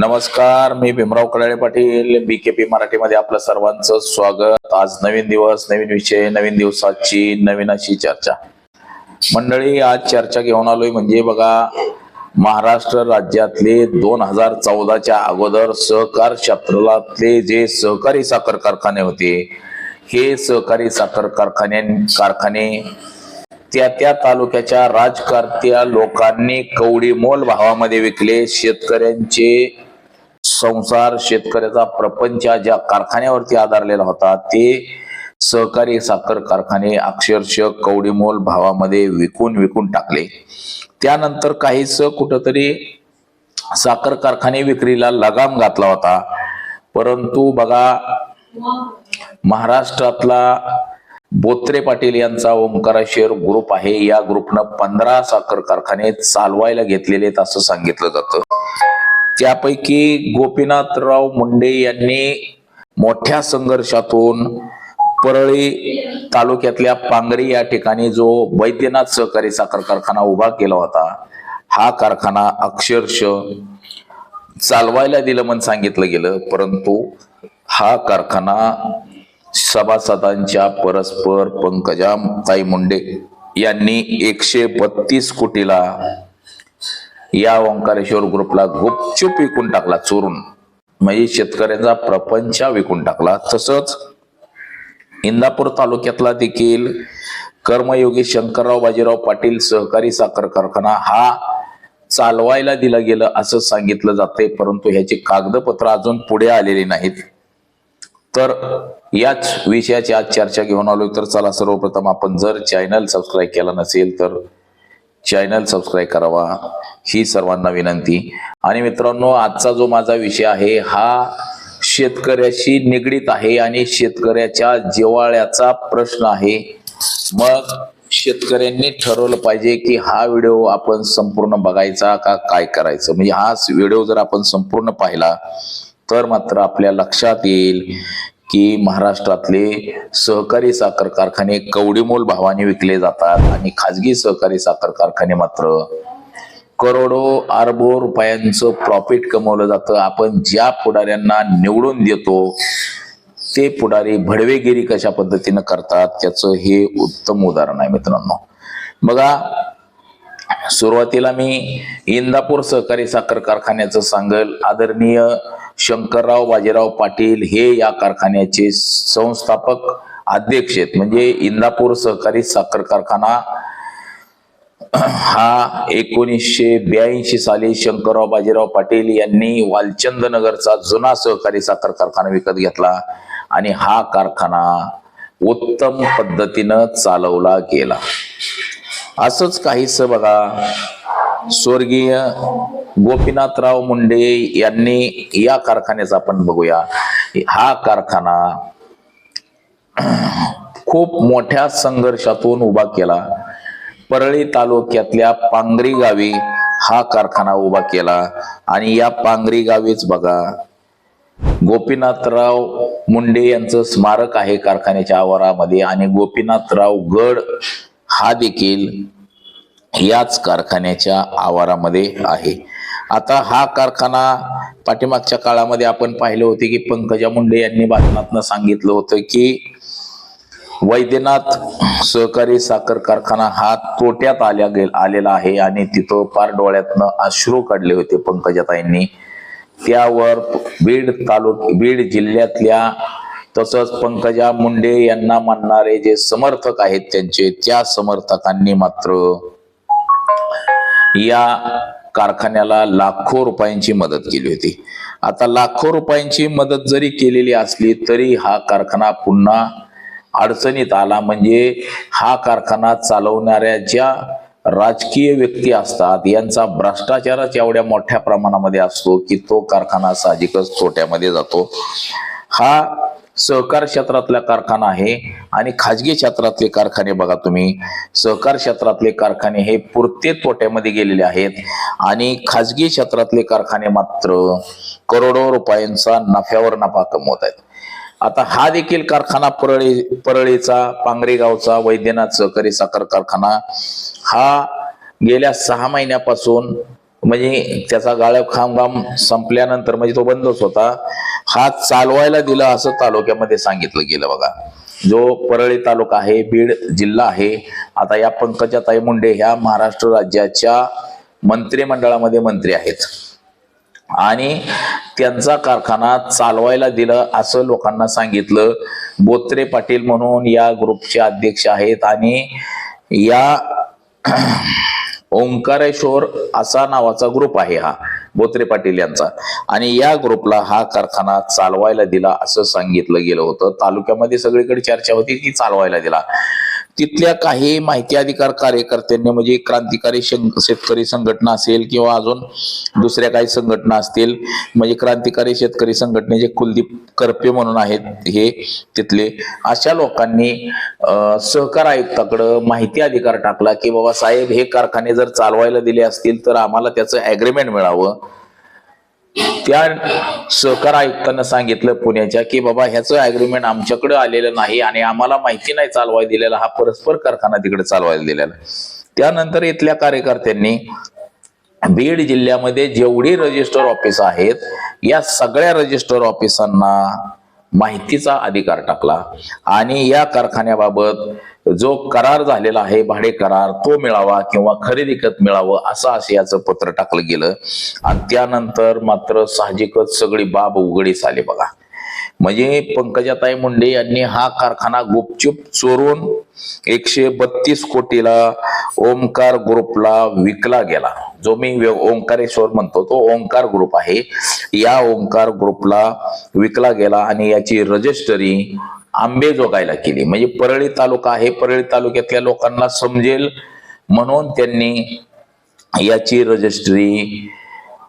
नमस्कार मी Bhimrao Kadale Patil B K P मराठीमध्ये आपलं सर्वांचं स्वागत. आज नवीन दिवस नवीन विषय नवीन दिवसाची नवीन अशी चर्चा. मंडळी आज चर्चा घेऊन आलोय म्हणजे बघा महाराष्ट्र राज्यातले दोन हजार चौदाच्या अगोदर सहकार क्षेत्रातले जे सहकारी साखर कारखाने होते हे सहकारी साखर कारखाने कारखाने त्या त्या तालुक्याच्या राजकारत्या लोकांनी कवडी मोल भावामध्ये विकले. शेतकऱ्यांचे संसार शेतकऱ्याचा प्रपंच ज्या कारखान्यावरती आधारलेला होता ते सहकारी साखर कारखाने अक्षरशः कवडीमोल भावामध्ये विकून विकून टाकले. त्यानंतर काहीच कुठंतरी साखर कारखाने विक्रीला लगाम घातला होता. परंतु बघा महाराष्ट्रातला बोत्रे पाटील यांचा ओंकाराशेर ग्रुप आहे. या ग्रुपनं पंधरा साखर कारखाने चालवायला घेतलेले आहेत असं सांगितलं जातं. त्यापैकी गोपीनाथराव मुंडे यांनी मोठ्या संघर्षातून परळी तालुक्यातल्या पांगरी या ठिकाणी जो वैद्यनाथ सहकारी साखर कारखाना उभा केला होता हा कारखाना अक्षरशः चालवायला दिलं म्हणून सांगितलं गेलं परंतु हा कारखाना सभासदांच्या परस्पर पंकजा ताई मुंडे यांनी एकशे बत्तीस कोटीला या ओंकारेश्वर ग्रुपला गुपचूप विकून टाकला चोरून. म्हणजे शेतकऱ्यांचा प्रपंच विकून टाकला. तसंच इंदापूर तालुक्यातला देखील कर्मयोगी शंकरराव बाजीराव पाटील सहकारी साखर कारखाना हा चालवायला दिलं गेलं असं सांगितलं जाते परंतु ह्याची कागदपत्र अजून पुढे आलेली नाहीत. तर याच विषयाची आज चर्चा घेऊन आलो तर चला सर्वप्रथम आपण जर चॅनल सबस्क्राईब केला नसेल तर चॅनल सबस्क्राईब करावा. ही सर्वांना विनंती. आणि मित्रांनो आजचा जो माझा विषय आहे हा शेतकऱ्याशी निगडीत आहे आणि शेतकऱ्याच्या जिवाळ्याचा प्रश्न आहे. मग शेतकऱ्यांनी ठरवलं पाहिजे की हा व्हिडिओ आपण संपूर्ण बघायचा का काय करायचं? म्हणजे हा व्हिडिओ जर आपण संपूर्ण पाहिला तर मात्र आपल्या लक्षात येईल की महाराष्ट्रातले सहकारी साखर कारखाने कवडीमोल भावाने विकले जातात आणि खाजगी सहकारी साखर कारखाने मात्र करोडो अरबो रुपयांचं प्रॉफिट कमवलं जातं. आपण ज्या पुढाऱ्यांना निवडून देतो ते पुढारी भडवेगिरी कशा पद्धतीनं करतात त्याचं हे उत्तम उदाहरण आहे मित्रांनो. बघा सुरुवातीला मी इंदापूर सहकारी साखर कारखान्याचं सांगल. आदरणीय शंकरराव बाजीराव पाटील हे या कारखान्याचे संस्थापक अध्यक्ष आहेत. म्हणजे इंदापूर सहकारी साखर कारखाना हा एकोणीसशे ब्याऐंशी साली शंकरराव बाजीराव पाटील यांनी वालचंद नगरचा जुना सहकारी साखर कारखाना विकत घेतला आणि हा कारखाना उत्तम पद्धतीनं चालवला गेला. असंच काहीस बघा स्वर्गीय गोपीनाथराव मुंडे यांनी या कारखान्याचा आपण बघूया. हा कारखाना खूप मोठ्या संघर्षातून उभा केला. परळी तालुक्यातल्या पांगरी गावी हा कारखाना उभा केला. आणि या पांगरी गावीच बघा गोपीनाथराव मुंडे यांचं स्मारक आहे कारखान्याच्या आवारामध्ये. आणि गोपीनाथराव गड हा देखील याच कारखान्याच्या आवारामध्ये आहे. आता हा कारखाना पाठीमागच्या काळामध्ये आपण पाहिले होते की पंकजा मुंडे यांनी बातम्यातनं सांगितलं होतं की वैद्यनाथ सहकारी साखर कारखाना हा तोट्यात आल्या गेल आलेला आहे आणि तिथं पार डोळ्यातनं अश्रू काढले होते पंकजाताईंनी. त्यावर बीड तालुक बीड जिल्ह्यातल्या तसंच पंकजा मुंडे यांना मानणारे जे समर्थक आहेत त्यांचे त्या समर्थकांनी मात्र या कारखान्याला लाखो रुपयांची मदत केली होती. आता लाखो रुपयांची मदत जरी केलेली असली तरी हा कारखाना पुन्हा अडचणीत आला. म्हणजे हा कारखाना चालवणाऱ्या ज्या राजकीय व्यक्ती असतात यांचा भ्रष्टाचारच एवढ्या मोठ्या प्रमाणामध्ये असतो की तो कारखाना साहजिकच तोट्यामध्ये जातो. हा सहकार क्षेत्रातला कारखाना आहे आणि खाजगी क्षेत्रातले कारखाने बघा तुम्ही. सहकार क्षेत्रातले कारखाने हे पुरते तोट्यामध्ये गेलेले आहेत. आणि खाजगी क्षेत्रातले कारखाने मात्र करोडो रुपयांचा नफ्यावर नफा कमवत आहेत. आता हा देखील कारखाना परळी परळीचा पांगरे गावचा वैद्यनाथ सहकारी साखर कारखाना हा गेल्या सहा महिन्यापासून म्हणजे त्याचा गाळप खामगाम संपल्यानंतर म्हणजे तो बंदच होता. हा चालवायला दिला असं तालुक्यामध्ये सांगितलं गेलं बघा. जो परळी तालुका आहे बीड जिल्हा आहे आता या पंकजाताई मुंडे ह्या महाराष्ट्र राज्याच्या मंत्रिमंडळामध्ये मंत्री आहेत. आणि त्यांचा कारखाना चालवायला दिलं असं लोकांना सांगितलं. बोत्रे पाटील म्हणून या ग्रुपचे अध्यक्ष आहेत आणि या ओंकारेश्वर असा नावाचा ग्रुप आहे हा बोत्रे पाटील यांचा. आणि या ग्रुपला हा कारखाना चालवायला दिला असं सांगितलं गेलं होतं. तालुक्यामध्ये सगळीकडे चर्चा होती की चालवायला दिला. तिथल्या काही माहिती अधिकार कार्यकर्त्यांनी म्हणजे क्रांतिकारी शेतकरी संघटना असेल किंवा अजून दुसऱ्या काही संघटना असतील म्हणजे क्रांतिकारी शेतकरी संघटनेचे कुलदीप करपे म्हणून आहेत हे तिथले अशा लोकांनी सहकार आयुक्ताकडं माहिती अधिकार टाकला की बाबा साहेब हे कारखाने जर चालवायला दिले असतील तर आम्हाला त्याचं ॲग्रीमेंट मिळावं. त्या सहकार आयुक्तांना सांगितलं पुण्याच्या की बाबा ह्याचं अग्रीमेंट आमच्याकडे आलेलं नाही आणि आम्हाला माहिती नाही चालवायला दिलेला. हा परस्पर कारखाना तिकडे चालवायला दिलेला त्यानंतर इथल्या कार्यकर्त्यांनी बीड जिल्ह्यामध्ये जेवढी रजिस्टर ऑफिस आहेत या सगळ्या रजिस्टर ऑफिसांना माहितीचा अधिकार टाकला. आणि या कारखान्याबाबत जो करार झालेला आहे भाडे करार तो मिळावा किंवा खरेदी खत मिळावं असं आशयाचं पत्र टाकलं गेलं. आणि त्यानंतर मात्र साहजिकच सगळी बाब उघडीस आली बघा. म्हणजे पंकजाताई मुंडे यांनी हा कारखाना गुपचूप चोरून एकशे बत्तीस कोटीला ओंकार ग्रुपला विकला गेला. जो मी व्य- ओंकारेश्वर म्हणतो तो ओंकार ग्रुप आहे. या ओंकार ग्रुपला विकला गेला आणि याची रजिस्टरी आंबेजोगायला केली. म्हणजे परळी तालुका आहे. परळी तालुक्यातल्या लोकांना समजेल म्हणून त्यांनी याची रजिस्ट्री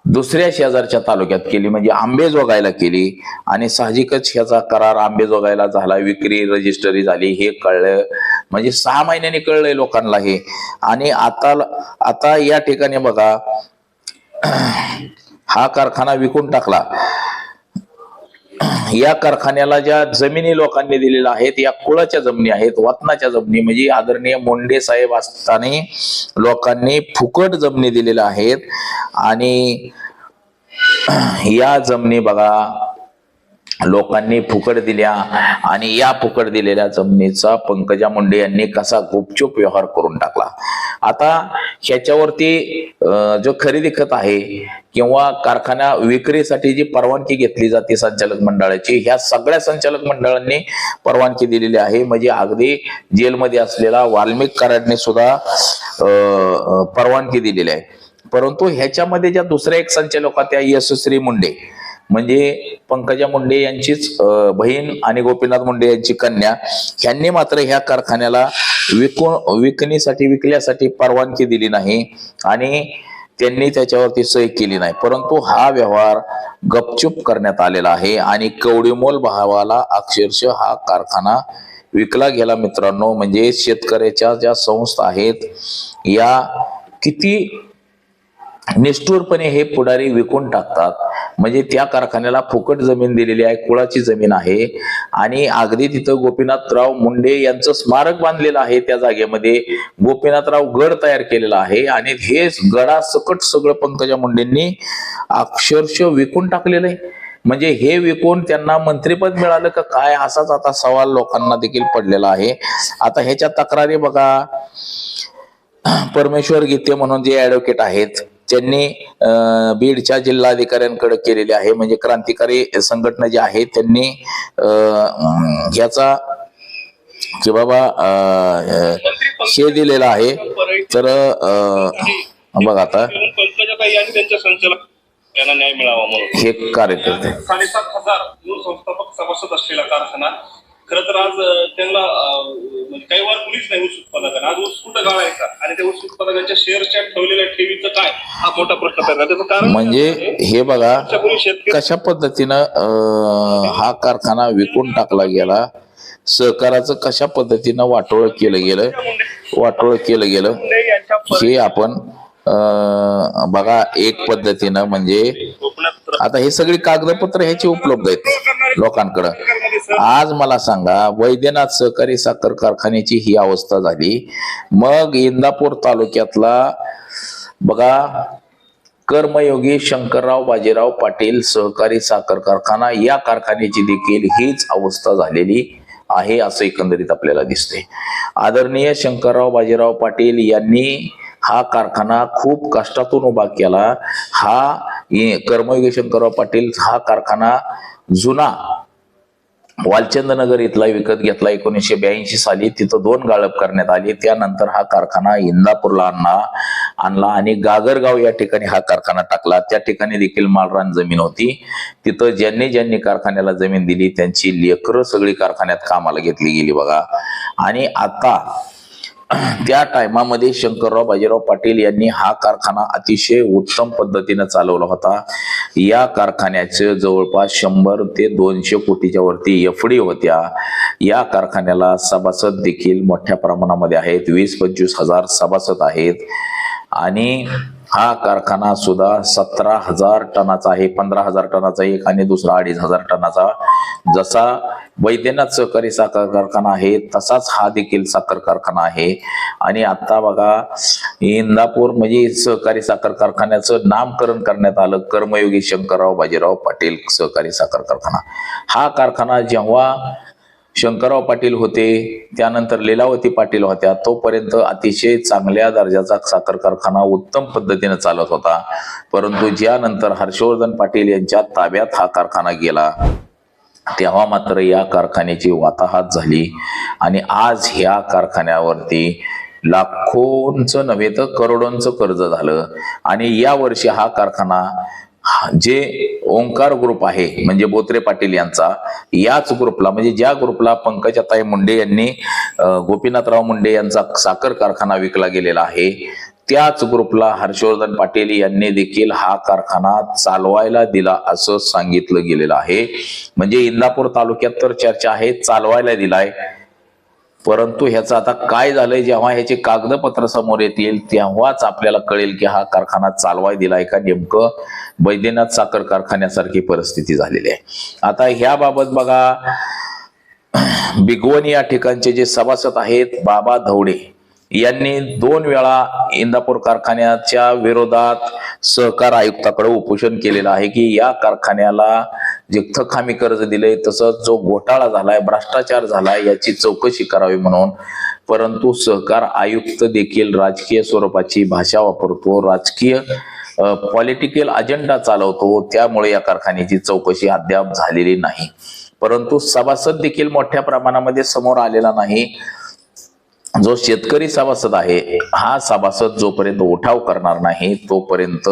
दुसऱ्या शेजारच्या तालुक्यात केली म्हणजे आंबेजोगायला केली आणि साहजिकच ह्याचा करार आंबेजोगायला झाला विक्री रजिस्टरी झाली हे कळलं. म्हणजे सहा महिन्यांनी कळलंय लोकांना हे आणि आता आता या ठिकाणी बघा हा कारखाना विकून टाकला. या कारखान्याला ज्या जमिनी लोकांनी दिलेल्या आहेत या कुळाच्या जमिनी आहेत वतनाच्या जमिनी म्हणजे आदरणीय मोंडे साहेब असताना लोकांनी फुकट जमिनी दिलेल्या आहेत. आणि या जमिनी बघा लोकांनी फुकट दिल्या आणि या फुकट दिलेल्या जमिनीचा पंकजा मुंडे यांनी कसा गुपचूप व्यवहार करून टाकला. आता ह्याच्यावरती जो खरेदी खत आहे किंवा कारखाना विक्रीसाठी जी परवानगी घेतली जाते संचालक मंडळाची ह्या सगळ्या संचालक मंडळांनी परवानगी दिलेली आहे. म्हणजे अगदी जेलमध्ये असलेला वाल्मिक कराडने सुद्धा परवानगी दिलेली आहे. परंतु ह्याच्यामध्ये ज्या दुसऱ्या एक संचालक त्या यशस्वी मुंडे. म्हणजे पंकजा मुंडे यांचीच बहीण आणि गोपीनाथ मुंडे यांची कन्या ह्यांनी मात्र ह्या कारखान्याला विकून विकण्यासाठी विकल्यासाठी परवानगी दिली नाही आणि त्यांनी त्याच्यावरती सही केली नाही. परंतु हा व्यवहार गपचूप करण्यात आलेला आहे आणि कवडीमोल भावाला अक्षरशः हा कारखाना विकला गेला मित्रांनो. म्हणजे शेतकऱ्याच्या ज्या संस्था आहेत या किती निष्ठुरपणे हे पुढारी विकून टाकतात. म्हणजे त्या कारखान्याला फुकट जमीन दिलेली आहे कुळाची जमीन आहे. आणि अगदी तिथं गोपीनाथराव मुंडे यांचं स्मारक बांधलेलं आहे त्या जागेमध्ये. गोपीनाथराव गड तयार केलेला आहे. आणि हे गडा सकट सगळं पंकजा मुंडेंनी अक्षरशः विकून टाकलेलं आहे. म्हणजे हे विकून त्यांना मंत्रीपद मिळालं का काय? असाच आता सवाल लोकांना देखील पडलेला आहे. आता ह्याच्या तक्रारी बघा. परमेश्वर गीते म्हणून जे ऍडव्होकेट आहेत त्यांनी बीडच्या जिल्हाधिकाऱ्यांकडे केलेले आहे म्हणजे क्रांतिकारी संघटना जी आहे त्यांनी ह्याचा की बाबा हे दिलेलं आहे. तर बघा आता. हे कार्यकर्ते. साडेसात हजार मूळ संस्थापक सभासद असलेला कारखाना खरं तर आज त्यांना म्हणजे काही वार कुणीच नाही ऊस उत्पादकांना. आज ऊस कुठं गाळायचा? आणि त्या ऊस उत्पादकांच्या शेअरच्या ठेवलेल्या ठेवीचं काय? हा मोठा प्रश्न झाला. त्याचं कारण म्हणजे हे बघा कशा पद्धतीनं हा कारखाना विकून टाकला गेला सहकाराचं कशा पद्धतीनं वाटोळ केलं गेलं वाटोळ केलं गेलं हे आपण बघा एक पद्धतीनं म्हणजे आता हे सगळी कागदपत्र ह्याची उपलब्ध आहेत लोकांकडं. आज मला सांगा वैद्यनाथ सहकारी साखर कारखान्याची ही अवस्था झाली. मग इंदापूर तालुक्यातला बघा कर्मयोगी शंकरराव बाजीराव पाटील सहकारी साखर कारखाना या कारखान्याची देखील हीच अवस्था झालेली आहे असं एकंदरीत आपल्याला दिसते आदरणीय शंकरराव बाजीराव पाटील यांनी हा कारखाना खूप कष्टातून उभा केला. हा कर्मयोगी शंकरराव पाटील हा कारखाना जुना वालचंद नगर इथला विकत घेतला एकोणीसशे ब्याऐंशी साली. तिथं दोन गाळप करण्यात आली. त्यानंतर हा कारखाना इंदापूरला आणला आणला आणि गागरगाव या ठिकाणी हा कारखाना टाकला. त्या ठिकाणी देखील माळरान जमीन होती. तिथं ज्यांनी ज्यांनी कारखान्याला जमीन दिली त्यांची लेकरं सगळी कारखान्यात कामाला घेतली गेली बघा. आणि आता त्या टायमामध्ये शंकरराव बाजीराव पाटील यांनी हा कारखाना अतिशय उत्तम पद्धतीनं चालवला होता. या कारखान्याचं जवळपास शंभर ते दोनशे कोटीच्या वरती एफडी होत्या. या कारखान्याला सभासद देखील मोठ्या प्रमाणामध्ये आहेत. वीस पंचवीस हजार सभासद आहेत. आणि हा कारखाना सुद्धा सतरा हजार टनाचा आहे पंधरा हजार टनाचा एक आणि दुसरा अडीच हजार टनाचा. जसा वैद्यनाथ सहकारी साखर कारखाना आहे तसाच हा देखील साखर कारखाना आहे. आणि आता बघा इंदापूर म्हणजे सहकारी साखर कारखान्याचं नामकरण करण्यात आलं कर्मयोगी शंकरराव बाजीराव पाटील सहकारी साखर कारखाना. हा कारखाना जेव्हा शंकरराव पाटील होते त्यानंतर लीलावती पाटील होत्या. तोपर्यंत अतिशय चांगल्या दर्जाचा साखर कारखाना उत्तम पद्धतीने चालत होता. परंतु ज्यानंतर हर्षवर्धन पाटील यांच्या ताब्यात हा कारखाना गेला. तेव्हा मात्र या कारखान्याची वाताहात झाली आणि आज ह्या कारखान्यावरती लाखोंचं नव्हे तर करोडोंचं कर्ज झालं. आणि या वर्षी हा कारखाना जे ओंकार ग्रुप आहे म्हणजे बोत्रे पाटील यांचा याच ग्रुपला म्हणजे ज्या ग्रुपला पंकजाताई मुंडे यांनी गोपीनाथराव मुंडे यांचा साखर कारखाना विकला गेलेला आहे त्याच ग्रुपला हर्षवर्धन पाटील यांनी देखील हा कारखाना चालवायला दिला असं सांगितलं गेलेलं आहे. म्हणजे इंदापूर तालुक्यात तर चर्चा आहे चालवायला दिलाय. परंतु ह्याचं आता काय झालंय जेव्हा ह्याचे कागदपत्र समोर येतील तेव्हाच आपल्याला कळेल की हा कारखाना चालवाय दिलाय का? नेमकं बैद्यनाथ साखर कारखान्यासारखी परिस्थिती झालेली आहे. आता ह्याबाबत बघा बिगवन या ठिकाणचे जे सभासद आहेत बाबा धवडे. यांनी दोन वेळा इंदापूर कारखान्याच्या विरोधात सहकार आयुक्ताकडे उपोषण केलेलं आहे की या कारखान्याला जे थकामी कर्ज दिले तसंच जो घोटाळा झालाय भ्रष्टाचार झालाय याची चौकशी करावी म्हणून. परंतु सहकार आयुक्त देखील राजकीय स्वरूपाची भाषा वापरतो राजकीय पॉलिटिकल अजेंडा चालवतो त्यामुळे या कारखान्याची चौकशी अद्याप झालेली नाही. परंतु सभासद देखील मोठ्या प्रमाणामध्ये समोर आलेला नाही. जो शेतकरी सभासद आहे हा सभासद जोपर्यंत उठाव करणार नाही तोपर्यंत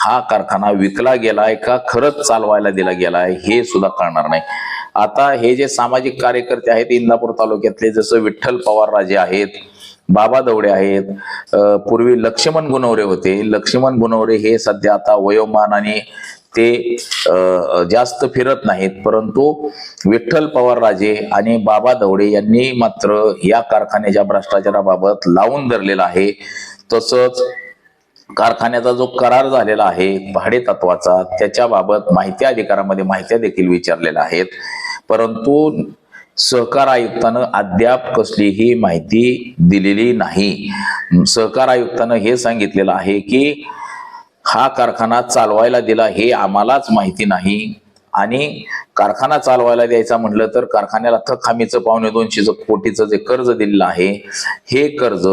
हा कारखाना विकला गेलाय का खरंच चालवायला दिला गेलाय हे सुद्धा कळणार नाही. आता हे जे सामाजिक कार्यकर्ते आहेत इंदापूर तालुक्यातले जसं विठ्ठल पवार राजे आहेत बाबा दवडे आहेत पूर्वी लक्ष्मण गुणवरे होते. लक्ष्मण गुणवरे हे सध्या आता वयोमान आणि ते जास्त फिरत नाहीत. परंतु विठ्ठल पवार राजे आणि बाबा दवडे यांनी मात्र या कारखान्याच्या भ्रष्टाचाराबाबत लावून धरलेला आहे. तसंच कारखान्याचा जो करार झालेला आहे भाडे तत्वाचा त्याच्याबाबत माहिती अधिकारामध्ये माहित्या देखील विचारलेल्या आहेत. परंतु सहकार आयुक्तानं अद्याप कसलीही माहिती दिलेली नाही. सहकार आयुक्तानं हे सांगितलेलं आहे की हा कारखाना चालवायला दिला हे आम्हालाच माहिती नाही. आणि कारखाना चालवायला द्यायचा म्हटलं तर कारखान्याला थक हमीचं पावणे दोनशेचं कोटीचं जे कर्ज दिलेलं आहे हे कर्ज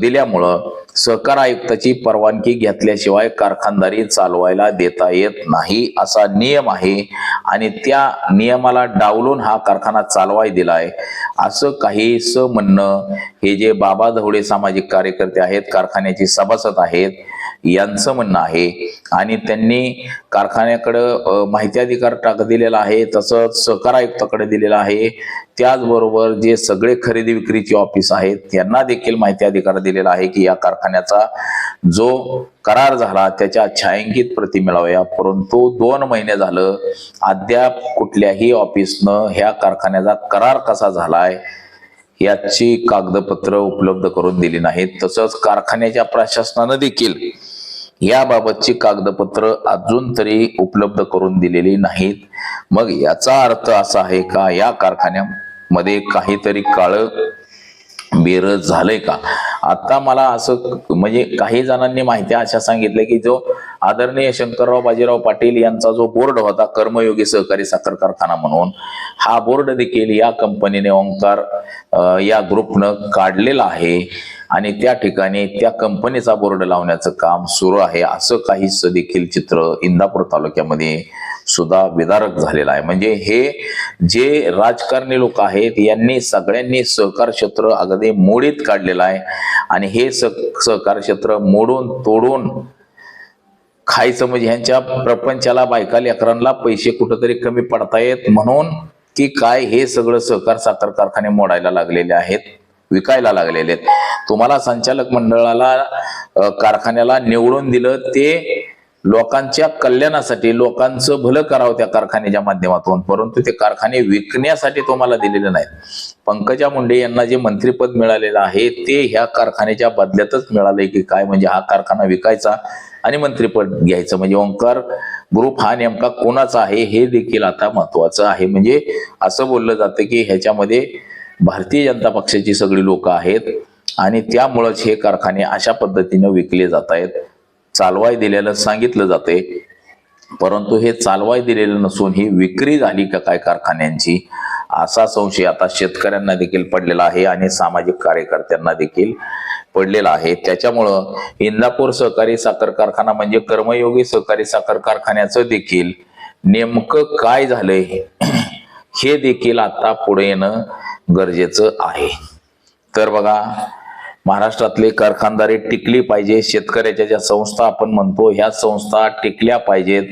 दिल्यामुळं सहकार आयुक्ताची परवानगी घेतल्याशिवाय कारखानदारी चालवायला देता येत नाही असा नियम आहे. आणि त्या नियमाला डावलून हा कारखाना चालवाय दिलाय असं काही स म्हणणं हे जे बाबा धवडे सामाजिक कार्यकर्ते आहेत कारखान्याचे सभासद आहेत यांचं म्हणणं आहे. आणि त्यांनी कारखान्याकडं माहिती अधिकार टाक दिलेला आहे. तसंच सहकार आयुक्ताकडे दिलेला आहे. त्याचबरोबर जे सगळे खरेदी विक्रीचे ऑफिस आहेत त्यांना देखील माहिती अधिकार दिलेला आहे की या कारखान्याचा जो करार झाला त्याच्या छायांकित प्रती मिळाव्या. परंतु दोन महिने झालं अद्याप कुठल्याही ऑफिसनं ह्या कारखान्याचा करार कसा झालाय याची कागदपत्र उपलब्ध करून दिली नाहीत. तसंच कारखान्याच्या प्रशासनानं देखील याबाबतची कागदपत्र अजून तरी उपलब्ध करून दिलेली नाहीत. मग याचा अर्थ असा आहे का? या कारखान्यामध्ये काहीतरी काळ बेर झालंय का? आता मला असं म्हणजे काही जणांनी माहिती अशा सांगितलं की जो आदरणीय शंकरराव बाजीराव पाटील यांचा जो बोर्ड होता कर्मयोगी सहकारी साखर कारखाना म्हणून हा बोर्ड देखील या कंपनीने ओंकार या ग्रुपनं काढलेला आहे. आणि त्या ठिकाणी त्या कंपनीचा बोर्ड लावण्याचं काम सुरू आहे. असं काहीच देखील चित्र इंदापूर तालुक्यामध्ये सुद्धा विदारक झालेला आहे. म्हणजे हे जे राजकारणी लोक आहेत यांनी सगळ्यांनी सहकार क्षेत्र अगदी मोडीत काढलेलं आहे. आणि हे स- सहकार क्षेत्र मोडून तोडून खायचं म्हणजे ह्यांच्या प्रपंचाला बायका लेकरांना पैसे कुठंतरी कमी पडतायत म्हणून की काय हे सगळं सहकार साखर कारखाने मोडायला लागलेले आहेत विकायला लागलेले आहेत. तुम्हाला संचालक मंडळाला कारखान्याला निवडून दिलं ते लोकांच्या कल्याणासाठी लोकांचं भलं करावं त्या कारखान्याच्या माध्यमातून. परंतु ते कारखाने विकण्यासाठी तुम्हाला दिलेले नाहीत पंकजा मुंडे यांना जे मंत्रीपद मिळालेलं आहे ते ह्या कारखान्याच्या बदल्यातच मिळालंय की काय? म्हणजे हा कारखाना विकायचा आणि मंत्रीपद घ्यायचं. म्हणजे ओंकार ग्रुप हा नेमका कोणाचा आहे हे देखील आता महत्वाचं आहे. म्हणजे असं बोललं जातं की ह्याच्यामध्ये भारतीय जनता पक्षाची सगळी लोक आहेत आणि त्यामुळंच हे कारखाने अशा पद्धतीनं विकले जात आहेत. चालवाय दिलेलं सांगितलं जाते. परंतु हे चालवाय दिलेलं नसून ही विक्री झाली का काय कारखान्यांची? असा संशय आता शेतकऱ्यांना देखील पडलेला आहे आणि सामाजिक कार्यकर्त्यांना देखील पडलेला आहे. त्याच्यामुळं इंदापूर सहकारी साखर कारखाना म्हणजे कर्मयोगी सहकारी साखर कारखान्याचं देखील नेमकं काय झालंय हे देखील आता पुढे येणं गरजेचं आहे. तर बघा महाराष्ट्रातले कारखानदारी टिकली पाहिजे शेतकऱ्याच्या ज्या संस्था आपण म्हणतो ह्या संस्था टिकल्या पाहिजेत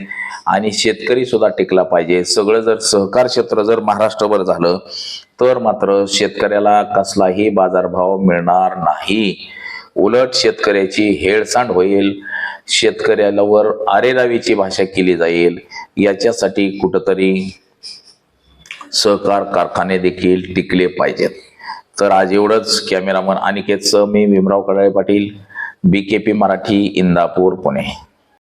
आणि शेतकरी सुद्धा टिकला पाहिजे. सगळं जर सहकार क्षेत्र जर महाराष्ट्रभर झालं तर मात्र शेतकऱ्याला कसलाही बाजारभाव मिळणार नाही. उलट शेतकऱ्याची हेळसांड होईल शेतकऱ्यावर आरेरावीची भाषा केली जाईल. याच्यासाठी कुठंतरी सहकार कारखाने देखील टिकले पाहिजेत. तर आज एवढंच कॅमेरामन अनिकेतचं मी Bhimrao Kadale Patil B K P Marathi Indapur Pune.